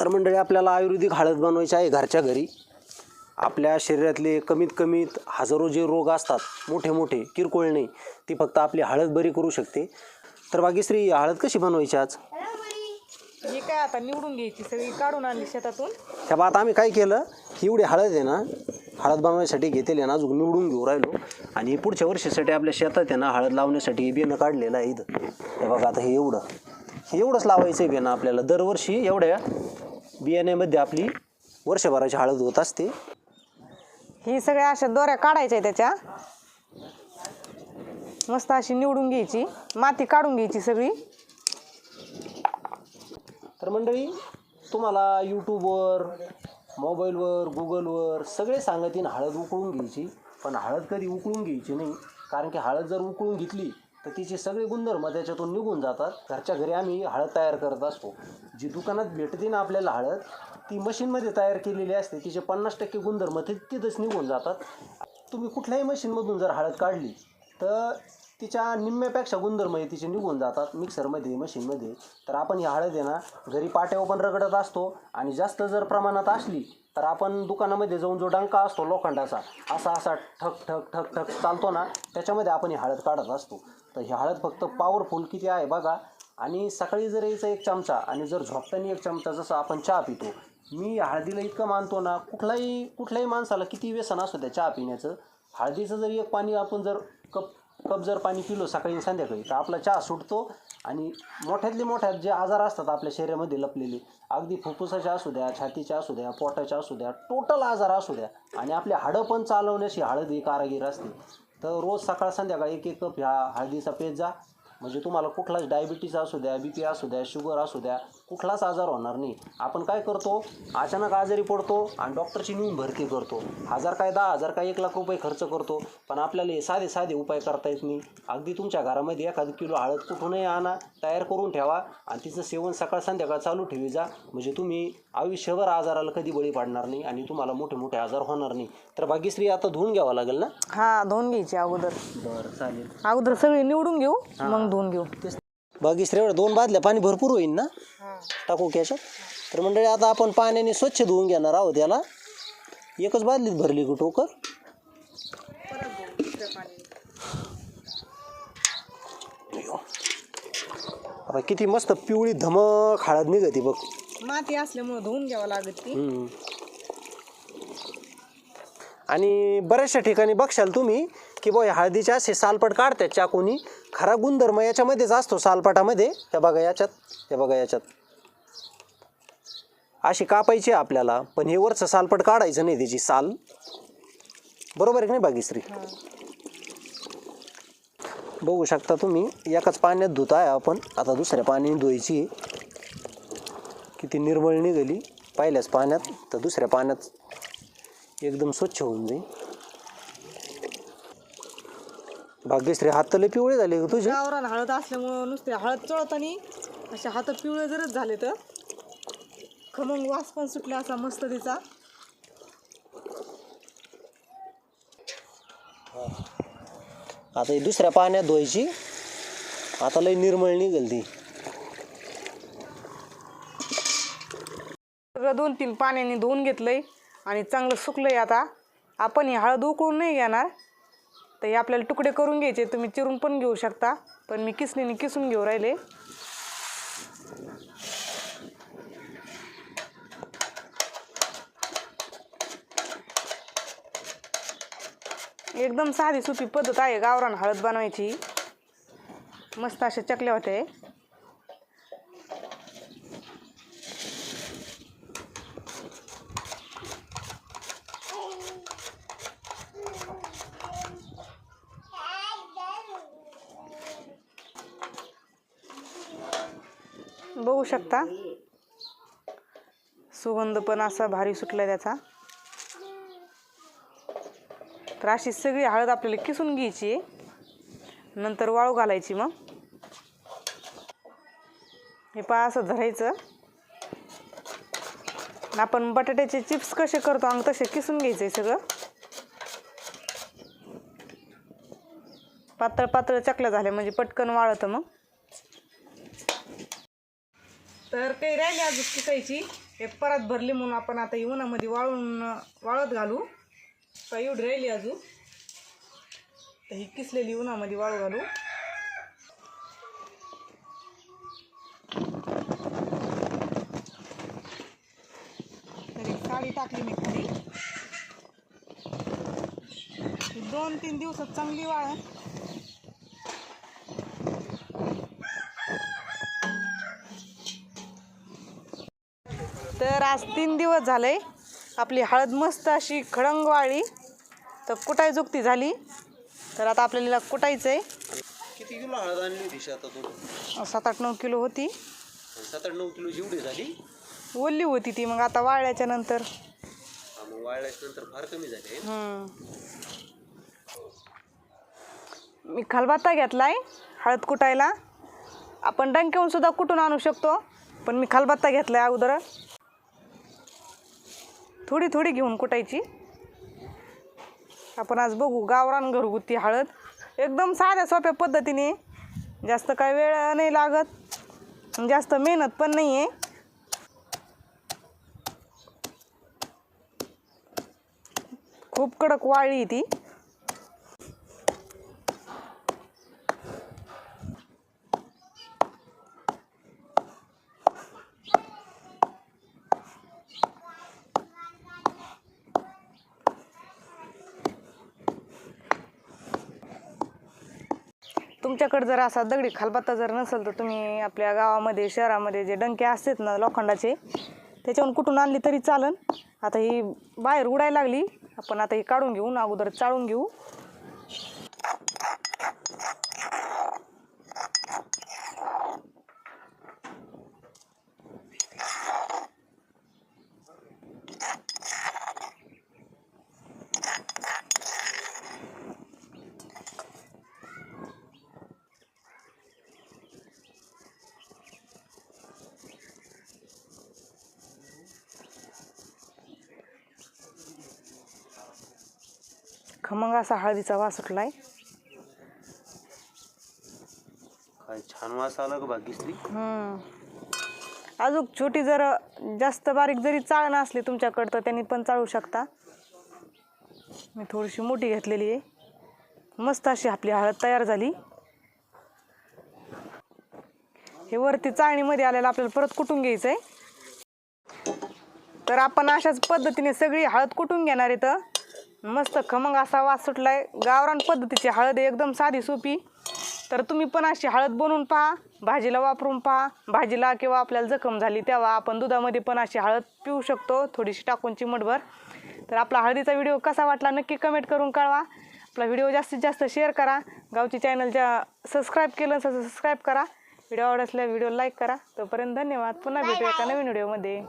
तर मंडळी आपल्याला आयुर्वेदिक हळद बनवायची आहे घरच्या घरी. आपल्या शरीरातले कमीत कमीत हजारो जे रोग असतात मोठे मोठे किरकोळ नाही ती फक्त आपली हळद बरी करू शकते. तर बाकीश्री ही हळद कशी बनवायची आज? ही काय आता निवडून घ्यायची सगळी काढून आणली शेतातून. त्या बात आम्ही काय केलं ही एवढी हळद आहे ना हळद बनवायसाठी घेतलेली ना अजून निवडून घेऊ राहिलो. आणि पुढच्या वर्षीसाठी आपल्या शेतात आहे ना हळद लावण्यासाठी बियाणं काढलेलं आहे इथं. हे बघा आता हे एवढं. हे एवढंच लावायचं आहे बियाणं आपल्याला. दरवर्षी एवढ्या बियाण्यामध्ये आपली वर्षभराची हळद होत असते. ही सगळ्या अशा दोऱ्या काढायच्या त्याच्या. मस्त अशी निवडून घ्यायची. माती काढून घ्यायची सगळी. तर मंडळी तुम्हाला यूट्यूबवर मोबाईलवर गुगलवर सगळे सांगतील हळद उकळून घ्यायची. पण हळद कधी उकळून घ्यायची नाही. कारण की हळद जर उकळून घेतली तर तिचे सगळे गुणधर्म त्याच्यातून निघून जातात. घरच्या घरी आम्ही हळद तयार करत असतो. जी दुकानात भेटते ना आपल्याला हळद ती मशीनमध्ये तयार केलेली असते. तिचे पन्नास टक्के गुणधर्म ते तिथंच निघून जातात. तुम्ही कुठल्याही मशीनमधून जर हळद काढली तर तिच्या निम्म्यापेक्षा गुणधर्म हे तिचे निघून जातात. मिक्सरमध्ये मशीनमध्ये. तर आपण ही हळद आहे ना घरी पाट्यावर पण रगडत असतो. आणि जास्त जर प्रमाणात असली तर आपण दुकानामध्ये जाऊन जो डंका असतो लोखंडाचा असा असा ठक ठक ठक ठक चालतो ना त्याच्यामध्ये आपण ही हळद काढत असतो. तर ही हळद फक्त पॉवरफुल किती आहे बघा आणि सकाळी जर यायचा एक चमचा आणि जर झोपताना एक चमचा जसं आपण चहा पितो मी हळदीला इतकं मानतो ना कुठलाही कुठल्याही माणसाला किती व्यसन असू त्या चहा पिण्याचं हळदीचं जर एक पाणी आपण जर कप कप जर पाणी पिलो सकाळी आणि संध्याकाळी तर आपला चहा सुटतो आणि मोठ्यातले मोठ्यात जे आजार असतात आपल्या शरीरामध्ये लपलेले अगदी फुफ्फुसाचे असू द्या छातीचे असू द्या पोटाचे असू द्या टोटल आजार असू द्या आणि आपले हाडं पण चालवण्याची हळद ही कारागीर असते. तर रोज सकाळ संध्याकाळ एक एक कप ह्या हळदीचा पेज जा. म्हणजे तुम्हाला कुठलाच डायबिटीज असू द्या बी पी असू द्या शुगर असू द्या कुठलाच आजार होणार नाही. आपण काय करतो? अचानक आजारी पडतो आणि डॉक्टरची नेऊन भरती करतो. हजार काय दहा हजार काय एक लाख रुपये खर्च करतो पण आपल्याला हे साधे साधे उपाय करता येत नाही. अगदी तुमच्या घरामध्ये एखादी किलो हळद कुठूनही आणा तयार करून ठेवा आणि तिचं सेवन सकाळ संध्याकाळ चालू ठेवी जा. म्हणजे तुम्ही आयुष्यभर आजाराला कधी बळी पाडणार नाही आणि तुम्हाला मोठे मोठे आजार होणार नाही. तर भाग्यश्री आता धुवून घ्यावं लागेल ना? हा धुवून घ्यायची अगोदर. बरं चालेल. अगोदर सगळी निवडून घेऊ मग धुवून घेऊ. बागेश्री एवढं दोन बादल्या पाणी भरपूर होईल ना? टाकू कॅशात तर मंडळी आता आपण पाण्याने स्वच्छ धुवून घेणार आहोत याला. एकच बादलीत भरली का टोकर. आता किती मस्त पिवळी धमक हळद निघती बघ. माती असल्यामुळे धुवून घ्यावं लागत ती. हम्म. आणि बऱ्याचशा ठिकाणी बघशाल तुम्ही की बुवा या हळदीचे असे सालपट काढतात चाकूनी खरा गुणधर्म याच्यामध्येच असतो सालपटामध्ये हे बघा याच्यात हे बघा याच्यात. अशी कापायची आहे आपल्याला पण हे वरचं सालपट काढायचं नाही त्याची साल. बरोबर आहे की नाही बागीश्री बघू शकता तुम्ही एकाच पाण्यात धुताय आपण. आता दुसऱ्या पाण्याने धुवायची किती निर्मळ निघाली. पहिल्याच पाण्यात तर दुसऱ्या पाण्यात एकदम स्वच्छ होऊन जाईल. भाग्यश्री हात तले पिवळे झाले तुझे. गावरान हळद असल्यामुळं नुसते हळद चळतानी असे हात पिवळे जरच झाले तर. खमंग वास पण सुटला असा मस्त तिचा. आता ही दुसऱ्या पाण्यात धुवायची. आता लई निर्मळ निघेल ती. सगळं दोन तीन पाण्याने धुवून घेतलंय आणि चांगलं सुकलंय आता. आपण ही हळद उकळून नाही घेणार. तर हे आपल्याला तुकडे करून घ्यायचे तुम्ही चिरून पण घेऊ शकता. पण मी किसणीने किसून घेऊ राहिले. एकदम साधी सोपी पद्धत आहे गावरान हळद बनवायची. मस्त अशा चकल्या होते बघू शकता. सुगंध पण असा भारी सुटला त्याचा. तर अशी सगळी हळद आपल्याला किसून घ्यायची. आहे. नंतर वाळू घालायची मग. हे पहा असं धरायचं. आपण बटाट्याचे चिप्स कसे करतो अंग तसे किसून घ्यायचे आहे सगळं. पातळ पातळ चकल्या झाल्या म्हणजे पटकन वाळतं मग. तर काही राहिली अजून किसायची एक परत भरली म्हणून आपण आता उन्हामध्ये वाळून वाळत घालू. का एवढी राहिली अजून. तर ही किसलेली उन्हामध्ये वाळू घालू. तरी साडी टाकली मी खाली. दोन तीन दिवसात चांगली वाळ तर आज तीन दिवस झाले. आपली हळद मस्त अशी खडंग वाळली. तर कुटाय जुक्ती झाली. तर आता आपल्याला कुटायचं आहे. किती किलो हळद आणली होती सात आठ नऊ किलो होती. सात आठ नऊ किलो जेवढी झाली? ओल्ली होती ती मग आता वाळल्याच्या नंतर. मग वाळल्याच्या नंतर फार कमी झाली हम्म. मी खलबत्ता घेतलाय हळद कुटायला आपण डंक्याहून सुद्धा कुटून आणू शकतो पण मी खलबत्ता घेतलाय अगोदर. थोडी थोडी घेऊन कुटायची. आपण आज बघू गावरान घरगुती हळद. एकदम साध्या सोप्या पद्धतीने. जास्त काय वेळ नाही लागत. जास्त मेहनत पण नाही आहे खूप कडक वाळली ती. तुमच्याकडे जर असा दगडी खालबत्ता जर नसेल तर तुम्ही आपल्या गावामध्ये शहरामध्ये जे डंके असतात ना लोखंडाचे त्याच्यावरून कुठून आणली तरी चालन. आता ही बाहेर उडायला लागली. आपण आता ही काढून घेऊ ना अगोदर चाळून घेऊ. खमंग असा हळदीचा वास सुटलाय. काय छान वास आला भाग्यश्री. हम्म. अजून छोटी जर जास्त बारीक जरी चाळ नसली तुमच्याकडं तर त्यांनी पण चाळू शकता. मी थोडीशी मोठी घेतलेली आहे. मस्त अशी आपली हळद तयार झाली. हे वरती चाळणीमध्ये आलेलं आपल्याला परत कुटून घ्यायचं आहे तर आपण अशाच पद्धतीने सगळी हळद कुटून घेणार इथं मस्त खमंग असा वास सुटलाय. गावरान पद्धतीची हळद एकदम साधी सोपी. तर तुम्ही पण अशी हळद बनवून पहा भाजीला वापरून पहा. भाजीला किंवा आपल्याला जखम झाली तेव्हा आपण दुधामध्ये पण अशी हळद पिऊ शकतो थोडीशी टाकून चिमटभर. तर आपला हळदीचा व्हिडिओ कसा वाटला नक्की कमेंट करून कळवा. आपला व्हिडिओ जास्तीत जास्त शेअर करा. गावची चॅनलच्या सबस्क्राईब केलं असेल सबस्क्राईब करा. व्हिडिओ आवडला व्हिडिओ लाईक करा. तोपर्यंत धन्यवाद. पुन्हा भेटूया एका नवीन व्हिडिओमध्ये